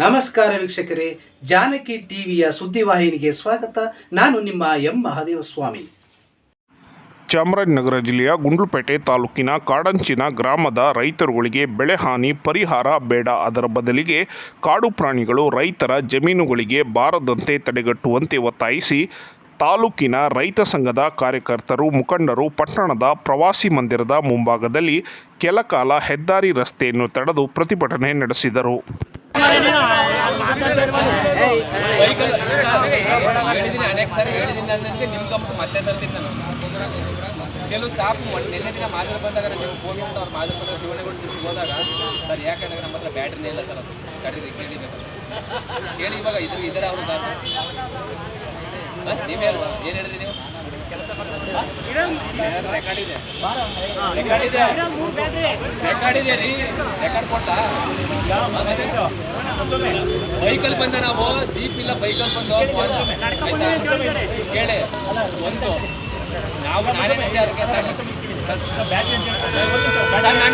ನಮಸ್ಕಾರ ವೀಕ್ಷಕರೇ, ಜಾನಕಿ ಟಿವಿಯ ಸುದ್ದಿವಾಹಿನಿಗೆ ಸ್ವಾಗತ. ನಾನು ನಿಮ್ಮ ಎಂ. ಮಹಾದೇವ ಸ್ವಾಮಿ ಚಾಮರಾಜನಗರ ಜಿಲ್ಲೆಯ ಗುಂಡ್ಲುಪೇಟೆ ತಾಲೂಕಿನ ಕಾಡಂಚಿನ ಗ್ರಾಮದ ರೈತರುಗಳಿಗೆ ಬೆಳೆ ಹಾನಿ, ಪರಿಹಾರ ಬೇಡ, ಅದರ ಬದಲಿಗೆ ಕಾಡು ಪ್ರಾಣಿಗಳು ರೈತರ ಜಮೀನುಗಳಿಗೆ ಬಾರದಂತೆ ತಡೆಗಟ್ಟುವಂತೆ ಒತ್ತಾಯಿಸಿ ತಾಲೂಕಿನ ರೈತ ಸಂಘದ ಕಾರ್ಯಕರ್ತರು, ಮುಖಂಡರು, ಪಟ್ಟಣದ ಪ್ರವಾಸಿ ಮಂದಿರದ ಮುಂಭಾಗದಲ್ಲಿ ಕೆಲಕಾಲ ಹೆದ್ದಾರಿ ರಸ್ತೆಯನ್ನು ತಡೆದು ಪ್ರತಿಭಟನೆ ನಡೆಸಿದರು. ಅನೇಕ ಸಾರಿ ಹೇಳಿದ್ದೀನಿ ನಿಮ್ಮ ಕಂಪ್ನಿ ಮತ್ತೆ ತರ್ತೀನಿ ನಾನು ಕೆಲವು ಸ್ಟಾಫ್ ನಿನ್ನೆ ದಿನ ಮಾದರಿ ಬಂದಾಗ ನೀವು ಫೋನ್ ಮಾಡಿ ಅವ್ರು ಮಾದರಿ ಬಂದಾಗ ಶಿವನಗೌಡ ಹೋದಾಗ ಸರ್ ಯಾಕಂದ್ರೆ ನಮ್ಮ ಹತ್ರ ಬ್ಯಾಟ್ರಿನೇ ಇಲ್ಲ ಸರ್ ಅದು ಕರೀರಿ ಕೇಳಿದ್ದೆ ಕೇಳಿ ಇವಾಗ ಇದ್ರ ಇದ್ದಾರೆ ಅವರು ನೀವೇ ಅಲ್ವಾ? ಏನು ಹೇಳಿದ್ರಿ ನೀವು? ಬೈಕಲ್ಲಿ ಬಂದ ನಾವು ಜೀಪ್ ಇಲ್ಲ ಬೈಕಲ್ಲಿ ಬಂದು? ಕೇಳಿ ಒಂದು ನಾವು ನಾನೇ ವಿಚಾರಕ್ಕೆ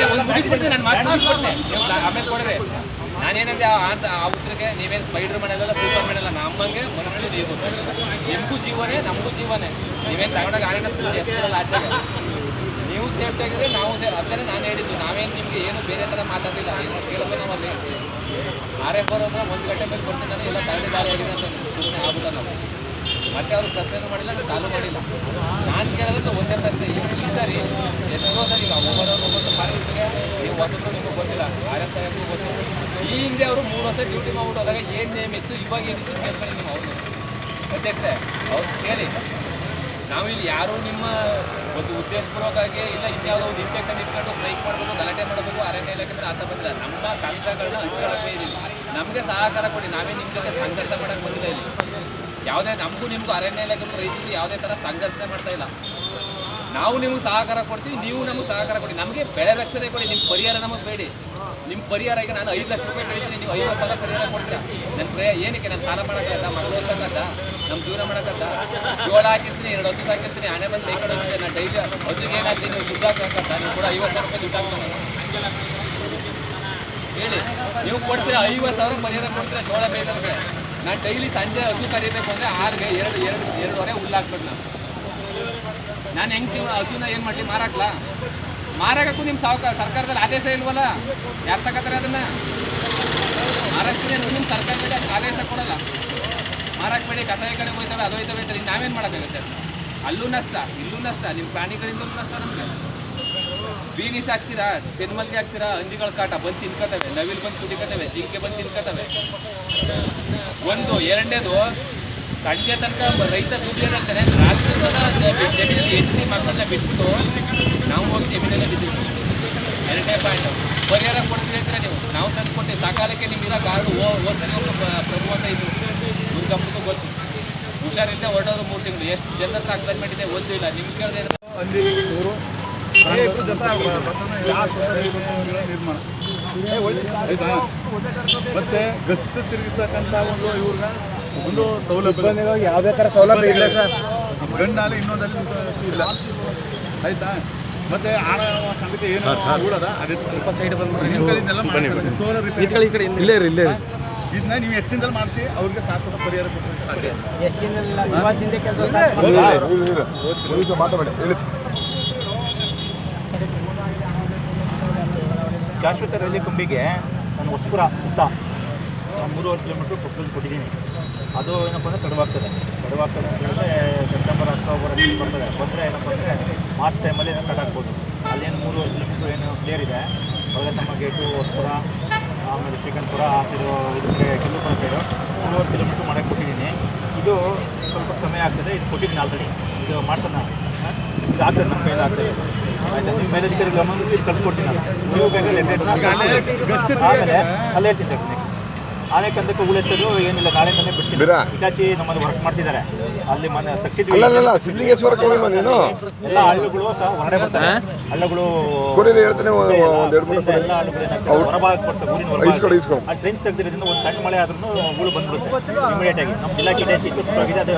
ಒಂದು ಮುಗಿಸ್ಬಿಡ್ತೀನಿ ನಾನು ಮಾತು ಆಮೇಲೆ ಕೊಡ್ರಿ ನಾನೇನಂದೆ ಆ ಉತ್ತರಕ್ಕೆ ನೀವೇನು ಸ್ಪೈಡರ್ ಮಾಡಲ್ಲ ಸೂಪರ್ ಮಾಡಲ್ಲ ನಮ್ಮಂಗೆ ಮನುಷ್ಯರು ನೀವು ನಿಮಗೂ ಜೀವನೇ, ನಮಗೂ ಜೀವನೇ. ನೀವೇನು ತಗೊಂಡಾಗ ಆಡಿನ ಎತ್ತಿರಲ್ಲ ನೀವು ಸೇಫ್ಟಿ ಆಗಿದ್ರೆ ನಾವು ಅದನ್ನೇ ನಾನು ಹೇಳಿದ್ದು. ನಾವೇನು ನಿಮಗೆ ಏನು ಬೇರೆ ಥರ ಮಾತಾಡಲಿಲ್ಲ. ಏನು ಕೇಳೋದು ನಾವು ಅಲ್ಲಿ ಆರೇ ಬರೋದ್ರೆ ಒಂದು ಗಂಟೆ ಮೇಲೆ ಇಲ್ಲ ಎಲ್ಲ ತಗೊಂಡು ದಾರಿ ಆಗಿದೆ ಅಂತ ಸುಮ್ಮನೆ ಆಗುದ ನಾವು ಮತ್ತೆ ಅವರು ಪ್ರಶ್ನೆನೂ ಮಾಡಿಲ್ಲ ನಾನು ಚಾಲು ಮಾಡಿಲ್ಲ. ನಾನು ಕೇಳೋದು ಒಂದೇ ಪ್ರಶ್ನೆ ಈ ಸರಿ ಎಷ್ಟೋ ಸರಿ ಈಗ ಒಬ್ಬರವ್ರು ಒಬ್ಬರು ಪಾರ್ಟಿಗೆ ನೀವು ನಿಮಗೂ ಗೊತ್ತಿಲ್ಲ. ಆರ್ ಎಫ್ ಗೊತ್ತಿಲ್ಲ. ಈ ಹಿಂದೆ ಅವರು ಮೂರು ವರ್ಷ ಡ್ಯೂಟಿ ಮಾಡ್ಬಿಟ್ಟು ಹೋದಾಗ ಏನು ನೇಮ್ ಇತ್ತು? ಇವಾಗ ಏನಿತ್ತು ಕೇಳ್ಕೊಂಡು ನೀವು ಅವ್ರು. ಅಧ್ಯಕ್ಷರೇ, ಅವ್ರು ಕೇಳಿ. ನಾವು ಇಲ್ಲಿ ಯಾರು ನಿಮ್ಮ ಒಂದು ಉದ್ದೇಶಪೂರ್ವಕವಾಗಿ ಇಲ್ಲ, ಇನ್ಯಾವುದೋ ಒಂದು ಇಂಟೆಕ್ಷನ್ ಇಟ್ಕೊಂಡು ಸ್ಟ್ರೈಕ್ ಮಾಡಬೇಕು ಗಲಾಟೆ ಮಾಡಬೇಕು ಅರಣ್ಯ ಇಲಾಖೆ ಅಂದ್ರೆ ಆತ ಬಂದಿಲ್ಲ. ನಮ್ಮ ತಂತ್ರಗಳನ್ನ ಹಂಚ್ಕೊಳ್ಳೋಕೆ ಇರಲಿಲ್ಲ ನಮಗೆ ಸಹಕಾರ ಕೊಡಿ. ನಾವೇ ನಿಮ್ಮ ಜೊತೆ ಸಂಘರ್ಷ ಮಾಡಕ್ಕೆ ಬಂದಿಲ್ಲ ಇಲ್ಲಿ. ಯಾವುದೇ ನಮಗೂ ನಿಮಗೂ ಅರಣ್ಯ ಇಲಾಖೆ ರೈತರು ಯಾವುದೇ ಥರ ಸಂಘರ್ಷಣೆ ಮಾಡ್ತಾ ಇಲ್ಲ. ನಾವು ನಿಮ್ಗೆ ಸಹಕಾರ ಕೊಡ್ತೀವಿ, ನೀವು ನಮಗೆ ಸಹಕಾರ ಕೊಡಿ. ನಮಗೆ ಬೆಳೆ ರಕ್ಷಣೆ ಕೊಡಿ ನಿಮ್ಮ ಪರಿಹಾರ ನಮಗೆ ಬೇಡಿ. ನಿಮ್ಮ ಪರಿಹಾರ ಈಗ ನಾನು ಐದು ಲಕ್ಷ ರೂಪಾಯಿ ಬೆಳಿತೀನಿ, ನೀವು ಐವತ್ತು ಸಾವಿರ ಪರಿಹಾರ ಕೊಡ್ತೀರಾ? ನನ್ನ ಪ್ರಯ, ಏನಕ್ಕೆ? ನಾನು ಸಾಲ ಮಾಡೋಕ್ಕಲ್ಲ ಮಗಳು ಓದ್ಸಕ್ಕಲ್ಲ ನಮ್ಮ ಜೀವನ ಮಾಡೋಕ್ಕಲ್ಲ ಜೋಳ ಹಾಕಿರ್ತೀನಿ, ಎರಡು ಹಸು ಹಾಕಿರ್ತೀನಿ, ಹಣೆ ಬಂದು ಕೈ ನಾನು ಡೈಲಿ ಹಸುಗೆ ಏನಾಗ್ತೀನಿ ನೀವು ದುಡ್ಡು ಹಾಕಕ್ಕಂತ ನೀವು ಕೂಡ ಐವತ್ತು ಸಾವಿರ ರೂಪಾಯಿ ದುಡ್ಡು ಹಾಕ್ತೀನಿ ಹೇಳಿ, ನೀವು ಕೊಡ್ತೀರಾ? ಐವತ್ತು ಸಾವಿರ ಪರಿಹಾರ ಕೊಡ್ತೀರಾ? ಜೋಳ ಬೇಕಂದ್ರೆ ನಾನು ಡೈಲಿ ಸಂಜೆ ಹಸು ಕರಿಬೇಕು ಅಂದರೆ ಆರ್ಗೆ ಎರಡು ಎರಡು, ಎರಡುವರೆ ಹುಲ್ಲು ಹಾಕ್ಬೇಕು ನಾನು. ನಾನು ಹೆಂಗೆ ಹಸುನ ಏನು ಮಾಡ್ಲಿ? ಮಾರಾಕ್ಲಾ. ಮಾರಾಕಕ್ಕೂ ನಿಮ್ಮ ಸಾವುಕಾರ ಸರ್ಕಾರದಲ್ಲಿ ಆದೇಶ ಇಲ್ವಲ್ಲ? ಯಾರು ತಗೋತಾರೆ ಅದನ್ನ? ಮಾರಾಕ್ತೀನಿ ನಿಮ್ಮ ಸರ್ಕಾರದಲ್ಲಿ ಆದೇಶ ಕೊಡಲ್ಲ. ಮಾರಾಕ್ಬೇಡಿ ಕಸಾಯ ಕಡೆ ಹೋಯ್ತವೆ, ಅದು ಹೋಯ್ತವೆ ಅಂತ ನಾವೇನು ಮಾಡೋಕ್ಕಾಗುತ್ತೆ? ಅಲ್ಲೂ ನಷ್ಟ, ಇಲ್ಲೂ ನಷ್ಟ ನಿಮ್ಮ ಪ್ರಾಣಿಗಳಿಂದಲೂ ನಷ್ಟ ನಮಗೆ. ಬೀನಿ ಹಾಕ್ತೀರಾ? ಚೆನ್ಮಲ್ಗೆ ಹಾಕ್ತೀರಾ? ಹಂದಿಗಳ ಕಾಟ ಬಂದು ತಿನ್ಕೋತವೆ, ನವಿಲ್ ಬಂದು ಕುಡಿಕೋತವೆ ಜಿಂಕೆ ಬಂದು ತಿನ್ಕೋತವೆ. ಒಂದು, ಎರಡನೇದು ಸಂಜೆ ತನಕ ರೈತ ದುಡಿಯೋದಂತಾನೆ ರಾತ್ರಿ ಜಮೀನಲ್ಲಿ ಹೆಂಡತಿ ಮಕ್ಕಳನ್ನ ಬಿಟ್ಟು ನಾವು ಹೋಗಿ ಜಮೀನಲ್ಲೇ ಬಿದ್ದೀವಿ. ಎರಡನೇ ಪಾಯಿಂಟ್ ಪರಿಹಾರ ಕೊಡ್ತೀವಿ ಅಂತಾರೆ ನೀವು. ನಾವು ತಂದು ಕೊಟ್ಟಿವಿ ಸಕಾಲಕ್ಕೆ ನಿಮ್ಮಿರೋ ಗಾಡು ಓ ಓದ್ತಾರೆ ಪ್ರಭು ಅಂತ ಇದ್ರು. ದುರ್ಗಮ್ಮಗೂ ಗೊತ್ತು. ಹುಷಾರಿಲ್ಲದೆ ಹೊರಡೋರು ಮೂರು ತಿಂಗಳು. ಎಷ್ಟು ಜನ ಸಾಕ್ದಂಗೆ ಮಾಡಿದೆ ಒಂದು ಇಲ್ಲ. ನಿಮ್ಗೆ ಕೇಳಿದೆ ನಿರ್ಮಾಣ. ಮತ್ತೆ ಗಸ್ತು ತಿರುಗಿಸ್ತಕ್ಕಂಥ ಒಂದು ಇವ್ರನ್ನ ಒಂದು ಸೌಲಭ್ಯ ಯಾವುದೇ ಥರ ಸೌಲಭ್ಯ ಇಲ್ಲ ಸರ್. ಗಣ್ಣಾಲೆ ಇನ್ನೊಂದಲ್ಲಿ ಇಲ್ಲ. ಆಯ್ತಾ? ಮತ್ತೆ ಏನು? ಅದೇ ಸ್ವಲ್ಪ ಸೈಡ್ ಬಂದು ಇಲ್ಲೇ ಇದನ್ನ ನೀವು ಎಷ್ಟು ದಿನದಲ್ಲಿ ಮಾಡಿಸಿ? ಅವ್ರಿಗೆ ಶಾಶ್ವತ ಪರಿಹಾರ ಶಾಶ್ವತ ರೈಲ್ವೆ ಕಂಬಿಗೆ ನಾನು ಹೊಸಪುರ ಸುತ್ತ ಮೂರುವರೆ ಕಿಲೋಮೀಟ್ರ್ ಕೊಟ್ಟಿದ್ದೀನಿ. ಅದು ಏನಪ್ಪ ಅಂದರೆ ತಡವಾಗ್ತದೆ ತಡವಾಗ್ತದೆ ಅಂತ ಹೇಳಿದ್ರೆ ಸೆಪ್ಟೆಂಬರ್ ಅಕ್ಟೋಬರ್ ಅಲ್ಲಿ ಬರ್ತದೆ. ಬಂದರೆ ಏನಪ್ಪ ಅಂದರೆ ಮಾರ್ಚ್ ಟೈಮಲ್ಲಿ ಏನೋ ಸ್ಟಾರ್ಟ್ ಆಗ್ಬೋದು. ಅಲ್ಲೇನು ಮೂರು ಕಿಲೋಮೀಟ್ರ್ ಏನು ಕ್ಲಿಯರ್ ಇದೆ. ನಮ್ಮ ಗೇಟು ಹೊಸಪುರ ಆಮೇಲೆ ಶ್ರೀಕಂಠಪುರ ಆ ಸೈಡು ಇದಕ್ಕೆ ಕಿಲ್ಲುಪುರ ಸೈಡು ಮೂರುವರೆ ಕಿಲೋಮೀಟ್ರ್ ಮಾಡಕ್ಕೆ ಕೊಟ್ಟಿದ್ದೀನಿ. ಇದು ಸ್ವಲ್ಪ ಸಮಯ ಆಗ್ತದೆ. ಇದು ಕೊಟ್ಟಿದ್ದೀನಿ ಆಲ್ರೆಡಿ ಇದು ಮಾಡ್ತಾನೆ ಇದು ಆಗ್ತದೆ ನಮ್ಮ ಕೈಯಲ್ಲಿ ಆಗ್ತದೆ. ಆಯ್ತಾ? ನಿಮ್ಮ ಮೇಲಧಿಕಾರಿ ಗಮನಕ್ಕೆ ಕಳ್ಸಿಕೊಡ್ತೀನಿ ನಾನು. ನೀವು ಬೇಕಾದ್ರೆ ಆಮೇಲೆ ಅಲ್ಲೇ ಹೇಳ್ತೀನಿ ನೆಕ್ಸ್ಟ್ ಆನೆ ಕಂದಕ್ಕೆ ಉಳೆಚ್ಚೋದು ಏನಿಲ್ಲ ನಾಳೆಯಿಂದಲೇ ಬಿಡ್ತೀನಿ. ಹಿಟಾಚಿ ನಮ್ಮದು ವರ್ಕ್ ಮಾಡ್ತಿದ್ದಾರೆ. ಅಲ್ಲಿ ಮನೆ ತಕ್ಷಿದ್ವಿ ಅಲ್ಲ ಸಿದ್ಲಿಂಗೇಶ್ವರಕ್ಕೆ ಹೋಗಿಲ್ವಾ ನೀನು ಎಲ್ಲ ಹಳ್ಳಿಗಳು ಸಹ ಹೊರಗಡೆ ಬರ್ತಾರೆ. ಹಳ್ಳಗಳು ಕೊಡಿರಿ ಹೇಳ್ತೀನಿ ಒಂದ್- ಒಂದ್ ಎರಡು ಮೂರು ಅಲ್ಲಿಂದ ಎಲ್ಲ ಹಳ್ಳಿಗಳು ಏನಾಗ್ತದೆ ಹೊರಭಾಗ ಕೊಡ್ತಾರೆ ಊರಿನ ಹೊರಭಾಗ. ಇಸ್ಕೊಡು, ಇಸ್ಕೊಡು. ಆ ಟ್ರೆಂಚ್ ತೆಗ್ದಿರೋದ್ರಿಂದ ಒಂದು ಸಣ್ಣ ಮಳೆ ಆದ್ರೂ ಹೂಳು ಬಂದ್ಬಿಡುತ್ತೆ ಇಮಿಡಿಯೇಟ್ ಆಗಿ. ನಮ್ಮ ಇಲಾಖೆ ಅದು